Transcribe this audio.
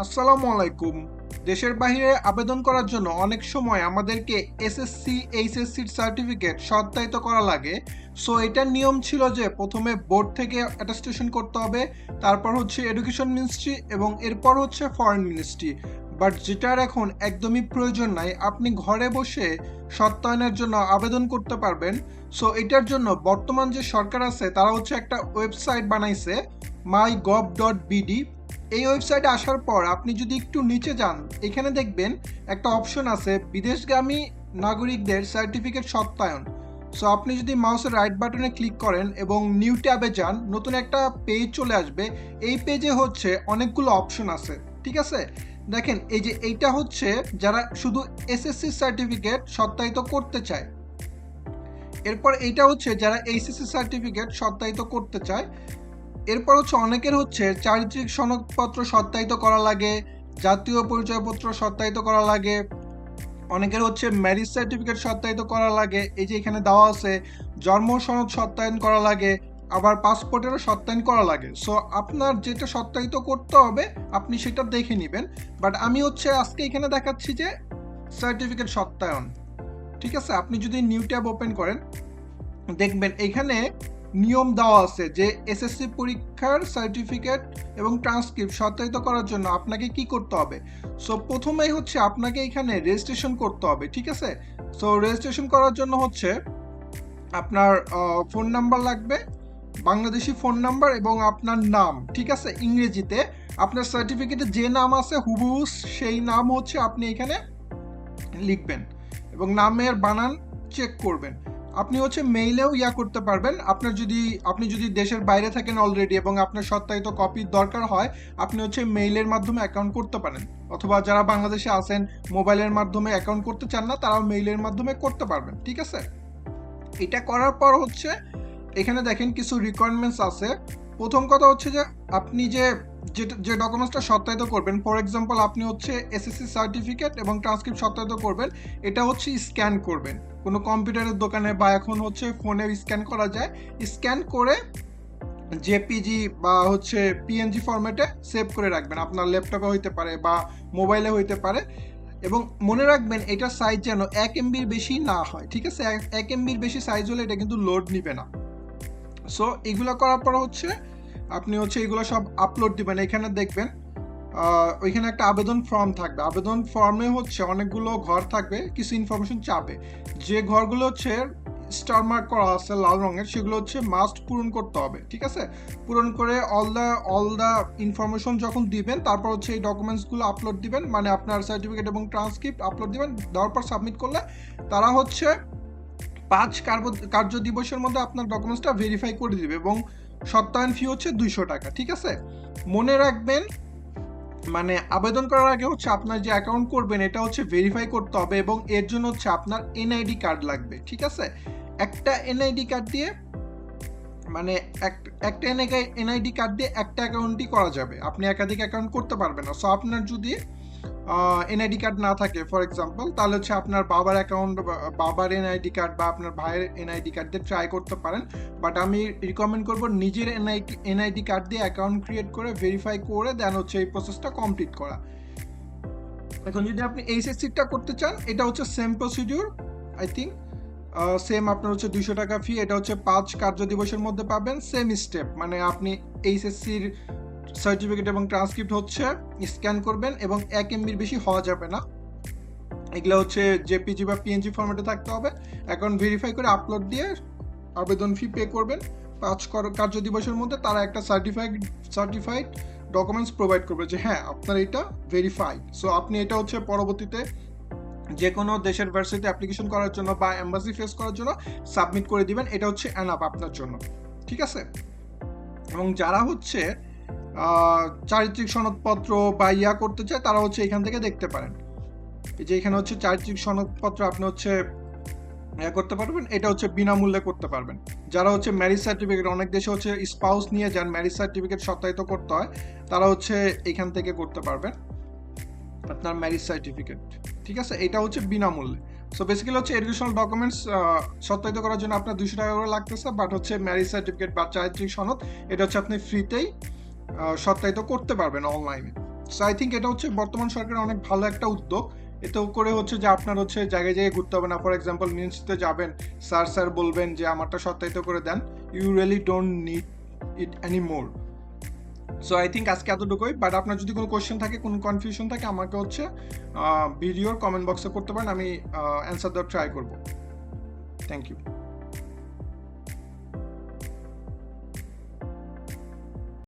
আসসালামু আলাইকুম। দেশের বাইরে আবেদন করার জন্য অনেক সময় আমাদেরকে এসএসসি এইচএসসির সার্টিফিকেট সত্যায়িত করা লাগে। সো এটার নিয়ম ছিল যে প্রথমে বোর্ড থেকে অ্যাটাস্টেশন করতে হবে, তারপর হচ্ছে এডুকেশন মিনিস্ট্রি এবং এরপর হচ্ছে ফরেন মিনিস্ট্রি বাট যেটার এখন একদমই প্রয়োজন নাই, আপনি ঘরে বসে সত্যায়নের জন্য আবেদন করতে পারবেন। সো এটার জন্য বর্তমান যে সরকার আছে, তারা হচ্ছে একটা ওয়েবসাইট বানাইছে মাই গভ ডট বিডি এই ওয়েবসাইটে আসার পর আপনি যদি একটু নিচে যান, এখানে দেখবেন একটা অপশন আছে, বিদেশগামী নাগরিকদের সার্টিফিকেট সত্যায়ন। সো আপনি যদি মাউসের রাইট বাটনে ক্লিক করেন এবং নিউ ট্যাবে যান, নতুন একটা পেজ চলে আসবে। এই পেজে হচ্ছে অনেকগুলো অপশন আছে, ঠিক আছে? দেখেন, এই যে এইটা হচ্ছে যারা শুধু এসএসসি সার্টিফিকেট সত্যায়িত করতে চায়। এরপর এইটা হচ্ছে যারা এইচএসসি সার্টিফিকেট সত্যায়িত করতে চায় এরপর হচ্ছে অনেকের হচ্ছে চারিত্রিক সনদপত্র সত্যায়িত করা লাগে, জাতীয় পরিচয়পত্র সত্যায়িত করা লাগে, অনেকের হচ্ছে ম্যারিজ সার্টিফিকেট সত্যায়িত করা লাগে, এই যে এখানে দেওয়া আছে, জন্ম সনদ সত্যায়ন করা লাগে, আবার পাসপোর্টেরও সত্যায়ন করা লাগে। সো আপনার যেটা সত্যায়িত করতে হবে, আপনি সেটা দেখে নেবেন। বাট আমি হচ্ছে আজকে এখানে দেখাচ্ছি যে সার্টিফিকেট সত্যায়ন। ঠিক আছে? আপনি যদি নিউ ট্যাব ওপেন করেন, দেখবেন এখানে নিয়ম দেওয়া আছে যে এসএসসি পরীক্ষার সার্টিফিকেট এবং ট্রান্সক্রিপ্ট সত্যায়িত করার জন্য আপনাকে কি করতে হবে? সো প্রথমেই হচ্ছে আপনাকে এখানে রেজিস্ট্রেশন করতে হবে, ঠিক আছে? সো রেজিস্ট্রেশন করার জন্য হচ্ছে আপনার ফোন নাম্বার লাগবে, বাংলাদেশি ফোন নাম্বার এবং আপনার নাম, ঠিক আছে? ইংরেজিতে। আপনার সার্টিফিকেটে যে নাম আছে, হুবহু সেই নাম হচ্ছে আপনি এখানে লিখবেন এবং নামের বানান চেক করবেন। আপনি হচ্ছে মেইলেও ইয়া করতে পারবেন। আপনার যদি, আপনি যদি দেশের বাইরে থাকেন অলরেডি এবং আপনার সত্যায়িত কপির দরকার হয়, আপনি হচ্ছে মেইলের মাধ্যমে অ্যাকাউন্ট করতে পারেন। অথবা যারা বাংলাদেশে আছেন মোবাইলের মাধ্যমে অ্যাকাউন্ট করতে চান না, তারাও মেইলের মাধ্যমে করতে পারবেন, ঠিক আছে? এটা করার পর হচ্ছে, এখানে দেখেন কিছু রিকোয়ারমেন্টস আছে। প্রথম কথা হচ্ছে যে, আপনি যে যেটা যে ডকুমেন্টসটা সত্যায়িত করবেন ফর এক্সাম্পল আপনি হচ্ছে এসএসসি সার্টিফিকেট এবং ট্রান্সক্রিপ্ট সত্যায়িত করবেন, এটা হচ্ছে স্ক্যান করবেন। কোনো কম্পিউটারের দোকানে বা এখন হচ্ছে ফোনে স্ক্যান করা যায়। স্ক্যান করে জেপিজি বা হচ্ছে পিএনজি ফরম্যাটে সেভ করে রাখবেন। আপনার ল্যাপটপে হইতে পারে বা মোবাইলে হইতে পারে। এবং মনে রাখবেন এটার সাইজ যেন এক এমবির বেশি না হয়, ঠিক আছে? এক এমবির বেশি সাইজ হলে এটা কিন্তু লোড নিবে না। সো এগুলো করার পর হচ্ছে আপনি হচ্ছে এগুলো সব আপলোড দিবেন, এখানে দেখবেন ওইখানে একটা আবেদন ফর্ম থাকবে। আবেদন ফর্মে হচ্ছে অনেকগুলো ঘর থাকবে, কিছু ইনফরমেশন চাবে। যে ঘরগুলো হচ্ছে স্টার মার্ক করা আছে লাল রঙের, সেগুলো হচ্ছে মাস্ট পূরণ করতে হবে, ঠিক আছে? পূরণ করে all the all the information যখন দিবেন, তারপর হচ্ছে এই ডকুমেন্টসগুলো আপলোড দিবেন মানে আপনার সার্টিফিকেট এবং ট্রান্সক্রিপ্ট আপলোড দিবেন, দেওয়ার পর সাবমিট করলে তারা হচ্ছে পাঁচ কার্য দিবসের মধ্যে আপনার ডকুমেন্টসটা ভেরিফাই করে দিবে এবং সত্যায়ন ফি হচ্ছে দুইশো টাকা, ঠিক আছে? মনে রাখবেন মানে আবেদন করার আগে হচ্ছে আপনার যে অ্যাকাউন্ট করবেন, এটা হচ্ছে ভেরিফাই করতে হবে এবং এর জন্য হচ্ছে আপনার এনআইডি কার্ড লাগবে, ঠিক আছে? একটা এনআইডি কার্ড দিয়ে মানে এক- একটা এনআইডি কার্ড দিয়ে একটা অ্যাকাউন্টই করা যাবে। আপনি একাধিক অ্যাকাউন্ট করতে পারবেন না। সো আপনার যদি এনআইডি কার্ড না থাকে ফর এক্সাম্পল তাহলে হচ্ছে আপনার বাবার অ্যাকাউন্ট বাবার এনআইডি কার্ড বা আপনার ভাইয়ের এনআইডি কার্ড দিয়ে ট্রাই করতে পারেন। বাট আমি রিকমেন্ড করব নিজের এনআইডি এনআইডি কার্ড দিয়ে অ্যাকাউন্ট ক্রিয়েট করে ভেরিফাই করে দেন হচ্ছে এই প্রসেসটা কমপ্লিট করা। এখন যদি আপনি এইচএসসিটা করতে চান, এটা হচ্ছে same procedure I think same আপনার হচ্ছে দুইশো টাকা ফি এটা হচ্ছে পাঁচ কার্য দিবসের মধ্যে পাবেন সেম স্টেপ মানে আপনি এইচএসসির সার্টিফিকেট এবং ট্রান্সক্রিপ্ট হচ্ছে স্ক্যান করবেন এবং এক এমবির বেশি হওয়া যাবে না। এগুলো হচ্ছে জেপিজি বা পিএনজি ফরম্যাটে থাকতে হবে। অ্যাকাউন্ট ভেরিফাই করে আপলোড দিয়ে আবেদন ফি পে করবেন। পাঁচ কর- কার্য দিবসের মধ্যে তারা একটা সার্টিফাইড সার্টিফাইড ডকুমেন্টস প্রোভাইড করবে যে হ্যাঁ আপনার এটা ভেরিফাইড সো আপনি এটা হচ্ছে পরবর্তীতে যে কোনো দেশের ভার্সিটি অ্যাপ্লিকেশন করার জন্য বা এম্বাসি ফেস করার জন্য সাবমিট করে দিবেন। এটা হচ্ছে অ্যানাপ আপনার জন্য। ঠিক আছে? এবং যারা হচ্ছে চারিত্রিক সনদপত্র বা ইয়া করতে চায়, তারা হচ্ছে এখান থেকে দেখতে পারেন। এই যে এখানে হচ্ছে চারিত্রিক সনদপত্র আপনি হচ্ছে ইয়া করতে পারবেন, এটা হচ্ছে বিনামূল্যে করতে পারবেন। যারা হচ্ছে ম্যারিজ সার্টিফিকেট অনেক দেশে হচ্ছে স্পাউস নিয়ে যান ম্যারিজ সার্টিফিকেট সত্যায়িত করতে হয়, তারা হচ্ছে এখান থেকে করতে পারবেন আপনার ম্যারিজ সার্টিফিকেট ঠিক আছে? এটা হচ্ছে বিনামূল্যে। সো বেসিক্যালি হচ্ছে এডুকেশনাল ডকুমেন্টস সত্যায়িত করার জন্য আপনার দুশো টাকা করে লাগতেছে বাট হচ্ছে ম্যারিজ সার্টিফিকেট বা চারিত্রিক সনদ, এটা হচ্ছে আপনি ফ্রিতেই সত্যায়িত করতে পারবেন অনলাইনে সো আই থিঙ্ক এটা হচ্ছে বর্তমান সরকারের অনেক ভালো একটা উদ্যোগ। এতেও করে হচ্ছে যে আপনার হচ্ছে জায়গায় জায়গায় ঘুরতে হবে না। ফর এক্সাম্পল মিউনিসিতে যাবেন স্যার স্যার বলবেন যে, আমারটা সত্যায়িত করে দেন। You really don't need it any more so I think আজকে এতটুকুই। বাট আপনার যদি কোনো কোয়েশ্চেন থাকে, কোনো কনফিউশন থাকে, আমাকে হচ্ছে ভিডিওর কমেন্ট বক্সে করতে পারেন। আমি অ্যান্সার দেওয়ার ট্রাই করব। Thank you